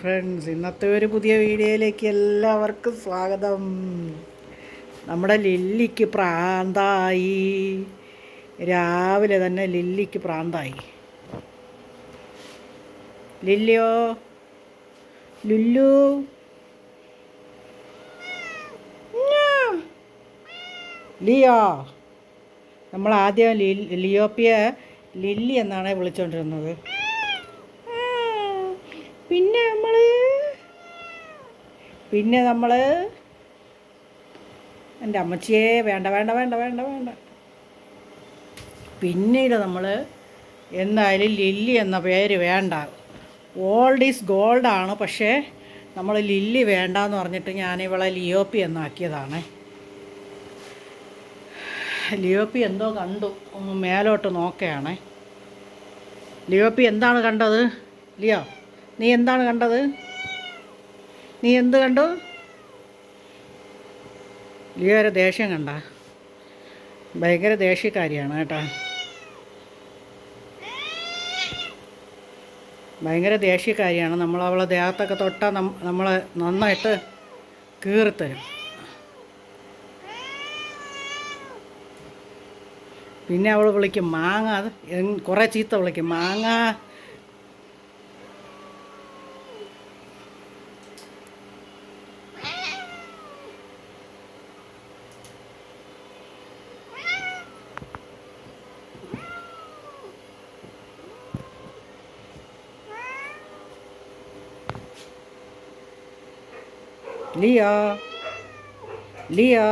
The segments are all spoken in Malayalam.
ഫ്രണ്ട്സ് ഇന്നത്തെ ഒരു പുതിയ വീഡിയോയിലേക്ക് എല്ലാവർക്കും സ്വാഗതം. നമ്മുടെ ലില്ലിക്ക് പ്രാന്തായി. രാവിലെ തന്നെ ലില്ലിക്ക് പ്രാന്തായി. ലില്ലിയോ? ലുല്ലു. ലിയോ? നമ്മൾ ആദ്യം ലിയോപ്പിയെ ലില്ലി എന്നാണ് വിളിച്ചുകൊണ്ടിരുന്നത് പിന്നെ നമ്മൾ പിന്നെ നമ്മൾ എന്റെ അമ്മച്ചിയെ വേണ്ട വേണ്ട വേണ്ട വേണ്ട വേണ്ട. പിന്നീട് നമ്മൾ എന്തായാലും ലില്ലി എന്ന പേര് വേണ്ട. ഓൾഡ് ഈസ് ഗോൾഡാണ് പക്ഷേ നമ്മൾ ലില്ലി വേണ്ട എന്ന് പറഞ്ഞിട്ട് ഞാൻ ഇവളെ ലിയോപ്പി എന്നാക്കിയതാണ്. ലിയോപ്പി എന്തോ കണ്ടു ഒന്ന് മേലോട്ട് നോക്കുകയാണേ ലിയോപ്പി എന്താണ് കണ്ടത്? ലിയോ നീ എന്താണ് കണ്ടത്? നീ എന്ത് കണ്ടു? ലിയോ ഒരു ദേഷ്യം കണ്ട. ഭയങ്കര ദേഷ്യക്കാരിയാണ് കേട്ടോ. ഭയങ്കര ദേഷ്യക്കാരിയാണ്. നമ്മൾ അവളെ ദേഹത്തൊക്കെ തൊട്ടാൽ നമ്മൾ നന്നായിട്ട് കീറിത്തരും പിന്നെ അവൾ വിളിക്കും മാങ്ങ. കുറേ ചീത്ത വിളിക്കും മാങ്ങ. Leo Lia.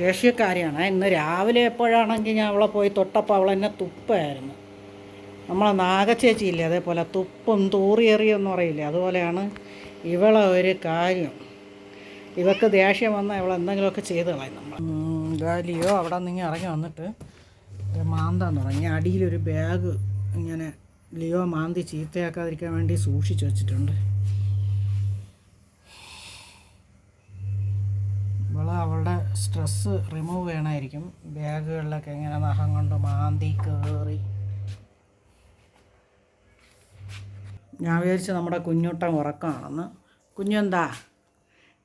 ദേഷ്യക്കാരിയാണ്. ഇന്ന് രാവിലെ എപ്പോഴാണെങ്കിൽ ഞാൻ അവളെ പോയി തൊട്ടപ്പോൾ അവൾ എന്നെ തുപ്പായിരുന്നു. നമ്മളെ നാഗച്ചേച്ചിയില്ലേ അതേപോലെ തുപ്പും തൂറിയെറിയെന്ന് പറയില്ലേ അതുപോലെയാണ് ഇവളെ ഒരു കാര്യം. ഇവക്ക് ദേഷ്യം വന്നാൽ ഇവൾ എന്തെങ്കിലുമൊക്കെ ചെയ്ത് കളയും നമ്മൾ ഗാലിയോ അവിടെ നിന്ന് ഇറങ്ങി വന്നിട്ട് മാന്താൻ തുടങ്ങി. അടിയിലൊരു ബാഗ് ഇങ്ങനെ ലിയോ മാന്തി ചീത്തയാക്കാതിരിക്കാൻ വേണ്ടി സൂക്ഷിച്ചു വെച്ചിട്ടുണ്ട്. ഇവൾ അവളുടെ സ്ട്രെസ്സ് റിമൂവ് ചെയ്യണമായിരിക്കും ബാഗുകളിലൊക്കെ ഇങ്ങനെ നഖം കൊണ്ട് മാന്തി കയറി ഞാൻ വിചാരിച്ചു നമ്മുടെ കുഞ്ഞുട്ടൻ ഉറക്കമാണെന്ന്. കുഞ്ഞെന്താ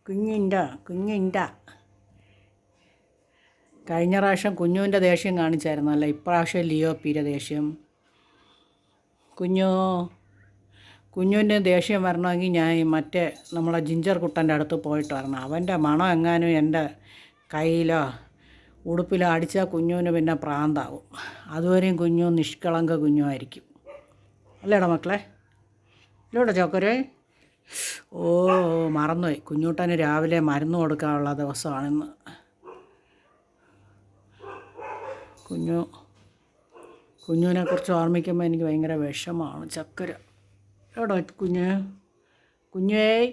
കുഞ്ഞിന്റെ കുഞ്ഞിന്റെ. കഴിഞ്ഞ പ്രാവശ്യം കുഞ്ഞുവിന്റെ ദേഷ്യം കാണിച്ചായിരുന്നല്ലോ. ഇപ്രാവശ്യം ലിയോ ദേഷ്യം. കുഞ്ഞു കുഞ്ഞുവിന്റെ ദേഷ്യം വരണമെങ്കിൽ ഞാൻ മറ്റേ നമ്മളെ ജിഞ്ചർ കുട്ടന്റെ അടുത്ത് പോയിട്ട് വരണം. അവന്റെ മണം എങ്ങാനും എന്റെ കയ്യിലോ ഉടുപ്പിലോ അടിച്ചാൽ കുഞ്ഞുവിന് പിന്നെ പ്രാന്താവും. അതുവരെയും കുഞ്ഞു നിഷ്കളങ്ക കുഞ്ഞുമായിരിക്കും. അല്ലേടാ മക്കളെ? ഇല്ലോടെ ചോക്കരേ? ഓ മറന്നുപോയി. കുഞ്ഞൂട്ടന് രാവിലെ മരുന്ന് കൊടുക്കാനുള്ള ദിവസമാണിന്ന്. കുഞ്ഞു കുഞ്ഞുവിനെ കുറിച്ച് ഓർമ്മിക്കുമ്പോൾ എനിക്ക് ഭയങ്കര വിഷമമാണ് ചക്കര. എവിടെ കുഞ്ഞ്? കുഞ്ഞേ.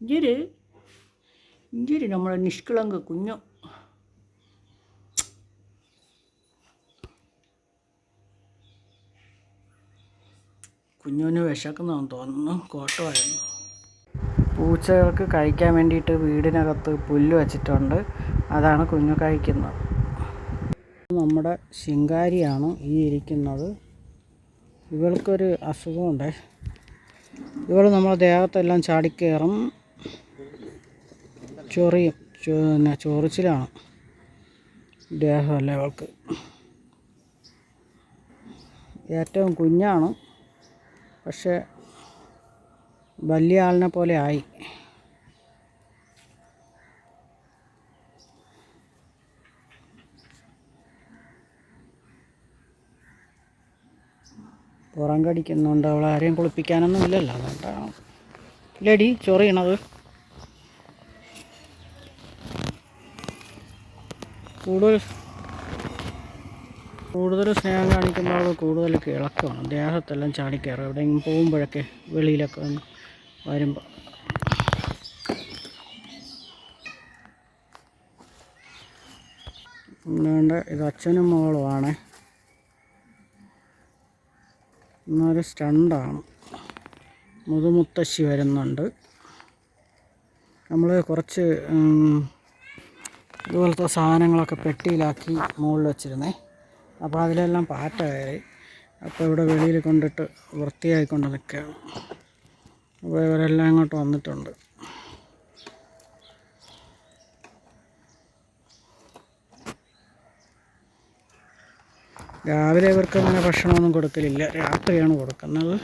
ഇഞ്ചിരി. ഇഞ്ചിരി നമ്മളെ നിഷ്കളങ്ക കുഞ്ഞു. കുഞ്ഞുവിന് വിശക്കുന്നതെന്ന് തോന്നുന്നു. കോട്ടമായിരുന്നു. പൂച്ചകൾക്ക് കഴിക്കാൻ വേണ്ടിയിട്ട് വീടിനകത്ത് പുല്ല് വെച്ചിട്ടുണ്ട്. അതാണ് കുഞ്ഞു കഴിക്കുന്നത്. നമ്മുടെ ശിങ്കാരിയാണ് ഈ ഇരിക്കുന്നത്. ഇവൾക്കൊരു അസുഖമുണ്ട്. ഇവൾ നമ്മളെ ദേഹത്തെല്ലാം ചാടിക്കയറും ചൊറിയും. പിന്നെ ചൊറിച്ചിലാണ് ദേഹമല്ല ഇവൾക്ക്. ഏറ്റവും കുഞ്ഞാണ്. പക്ഷേ വലിയ ആളിനെ പോലെ ആയി. പുറം കടിക്കുന്നുണ്ട് അവളെ ആരെയും കുളിപ്പിക്കാനൊന്നും ഇല്ലല്ലോ. അതുകൊണ്ടാണ്. ഇല്ലടി ചൊറിയണത്. കൂടുതൽ കൂടുതൽ സ്നേഹം കാണിക്കുമ്പോൾ അവൾ കൂടുതൽ കിളക്കമാണ്. ദേഹത്തെല്ലാം ചാടിക്കയറും. എവിടെയെങ്കിലും പോകുമ്പോഴൊക്കെ വെളിയിലൊക്കെ വന്ന് വരുമ്പോൾ ഇത് അച്ഛനും മോളുമാണ് ഇന്നൊരു സ്റ്റണ്ടാണ്. മുതുമുത്തശ്ശി വരുന്നുണ്ട്. നമ്മൾ കുറച്ച് ഇതുപോലത്തെ സാധനങ്ങളൊക്കെ പെട്ടിയിലാക്കി മുകളിൽ വെച്ചിരുന്നേ. അപ്പോൾ അതിലെല്ലാം പാറ്റ കയറി. അപ്പോൾ ഇവിടെ വെളിയിൽ കൊണ്ടിട്ട് വൃത്തിയായിക്കൊണ്ട് നിൽക്കുകയാണ്. അപ്പോൾ ഇവരെല്ലാം ഇങ്ങോട്ട് വന്നിട്ടുണ്ട്. രാവിലെ ഇവർക്ക് അങ്ങനെ ഭക്ഷണമൊന്നും കൊടുക്കലില്ല. രാത്രിയാണ് കൊടുക്കുന്നത്.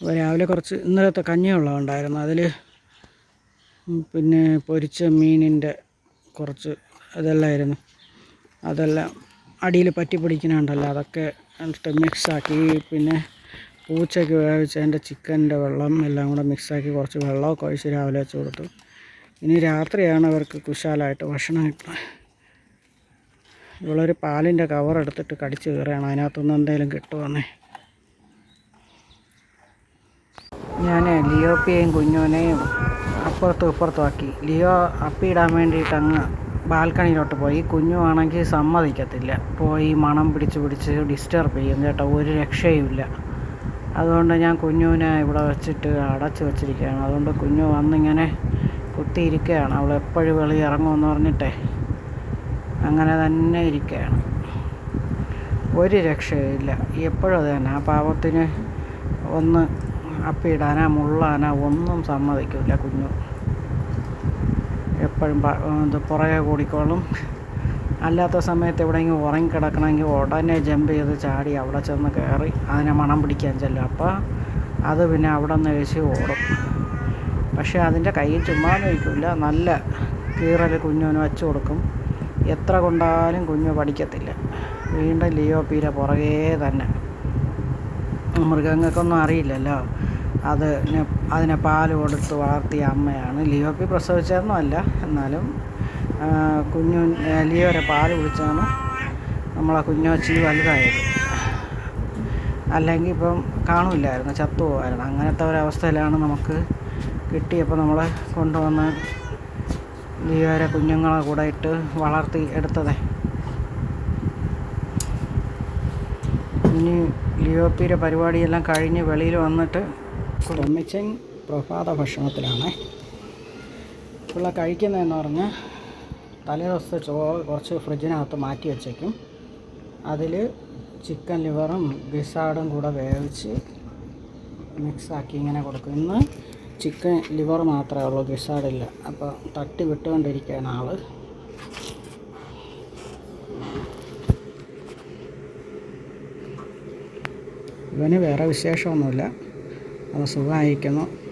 അപ്പോൾ രാവിലെ കുറച്ച് ഇന്നലത്തെ കഞ്ഞിവെള്ളം ഉണ്ടായിരുന്നു. അതിൽ പിന്നെ പൊരിച്ച മീനിന്റെ കുറച്ച് ഇതെല്ലാമായിരുന്നു അതെല്ലാം അടിയിൽ പറ്റി പിടിക്കുന്നുണ്ടല്ലോ. അതൊക്കെ എന്നിട്ട് മിക്സാക്കി പിന്നെ പൂച്ചയ്ക്ക് വേവിച്ചതിന്റെ ചിക്കന്റെ വെള്ളം എല്ലാം കൂടെ മിക്സാക്കി കുറച്ച് വെള്ളമൊക്കെ ഒഴിച്ച് രാവിലെ വെച്ച് കൊടുത്തു. ഇനി രാത്രിയാണ് അവർക്ക് കുശാലായിട്ട് ഭക്ഷണം കിട്ടുന്നത്. ഇവളൊരു പാലിന്റെ കവർ എടുത്തിട്ട് കടിച്ച് കയറുകയാണ്. അതിനകത്തുനിന്ന് എന്തെങ്കിലും കിട്ടുമെന്നേ ഞാൻ ലിയോപ്പിയെയും കുഞ്ഞുവിനെയും അപ്പുറത്തും ഇപ്പുറത്തും ആക്കി. ലിയോ അപ്പിയിടാൻ വേണ്ടിയിട്ട് അങ്ങ് ബാൽക്കണിയിലോട്ട് പോയി. കുഞ്ഞു ആണെങ്കിൽ സമ്മതിക്കത്തില്ല. പോയി മണം പിടിച്ച് പിടിച്ച് ഡിസ്റ്റർബ് ചെയ്യും കേട്ടോ. ഒരു രക്ഷയുമില്ല. അതുകൊണ്ട് ഞാൻ കുഞ്ഞുവിനെ ഇവിടെ വെച്ചിട്ട് അടച്ചു വെച്ചിരിക്കുകയാണ്. അതുകൊണ്ട് കുഞ്ഞു വന്നിങ്ങനെ കുത്തിയിരിക്കുകയാണ്. അവൾ എപ്പോഴും വെളി ഇറങ്ങുമെന്ന് പറഞ്ഞിട്ടേ. അങ്ങനെ തന്നെ ഇരിക്കുകയാണ്. ഒരു രക്ഷയില്ല എപ്പോഴും തന്നെ. ആ പാവത്തിന് ഒന്ന് അപ്പിയിടാനാ മുള്ളാനാ ഒന്നും സമ്മതിക്കില്ല കുഞ്ഞു. എപ്പോഴും ഇത് പുറകെ കൂടിക്കോളും. അല്ലാത്ത സമയത്ത് എവിടെയെങ്കിലും ഉറങ്ങിക്കിടക്കണമെങ്കിൽ ഉടനെ ജമ്പ് ചെയ്ത് ചാടി അവിടെ ചെന്ന് കയറി അതിനെ മണം പിടിക്കാൻ ചെല്ലും. അപ്പോൾ അത് പിന്നെ അവിടെ നിന്ന് കഴിച്ച് ഓടും. പക്ഷേ അതിന്റെ കയ്യിൽ ചുമ്മാ നിൽക്കില്ല നല്ല കീറൽ കുഞ്ഞുവിന് വെച്ച് കൊടുക്കും. എത്ര കൊണ്ടാലും കുഞ്ഞു പഠിക്കത്തില്ല. വീണ്ടും ലിയോ പീര പുറകേ തന്നെ. മൃഗങ്ങൾക്കൊന്നും അറിയില്ലല്ലോ. അത് അതിനെ പാൽ കൊടുത്ത് വളർത്തിയ അമ്മയാണ്. ലിയോപ്പി പ്രസവിച്ചതൊന്നുമല്ല എന്നാലും ആ, കുഞ്ഞു ലിയോരെ പാൽ കുടിച്ചാണ് നമ്മളെ കുഞ്ഞോച്ചി വലുതായത്. അല്ലെങ്കിൽ ഇപ്പം കാണില്ലായിരുന്നു ചത്തു പോകായിരുന്നു അങ്ങനത്തെ ഒരവസ്ഥയിലാണ് നമുക്ക് കിട്ടിയപ്പോൾ നമ്മളെ കൊണ്ടുവന്ന് ലിയോരെ കുഞ്ഞുങ്ങളെ കൂടെ ഇട്ട് വളർത്തി എടുത്തത്. ഇനി ലിയോപ്പിയുടെ പരിപാടിയെല്ലാം കഴിഞ്ഞ് വെളിയിൽ വന്നിട്ട് തൊമ്മിച്ചൻ പ്രഭാത ഭക്ഷണത്തിലാണ്. പിള്ള കഴിക്കുന്നതെന്ന് പറഞ്ഞാൽ തലേ ദിവസത്തെ ചോറ് കുറച്ച് ഫ്രിഡ്ജിനകത്ത് മാറ്റി വെച്ചേക്കും. അതിൽ ചിക്കൻ ലിവറും ഗിസാർഡും കൂടെ വേവിച്ച് മിക്സാക്കി ഇങ്ങനെ കൊടുക്കും. ഇന്ന് ചിക്കൻ ലിവർ മാത്രമേ ഉള്ളൂ ഗിസാഡില്ല അപ്പോൾ തട്ടി വിട്ടുകൊണ്ടിരിക്കുകയാണ് ആൾ. ഇവന് വേറെ വിശേഷമൊന്നുമില്ല. അവൻ സുഖമായിരിക്കുന്നു.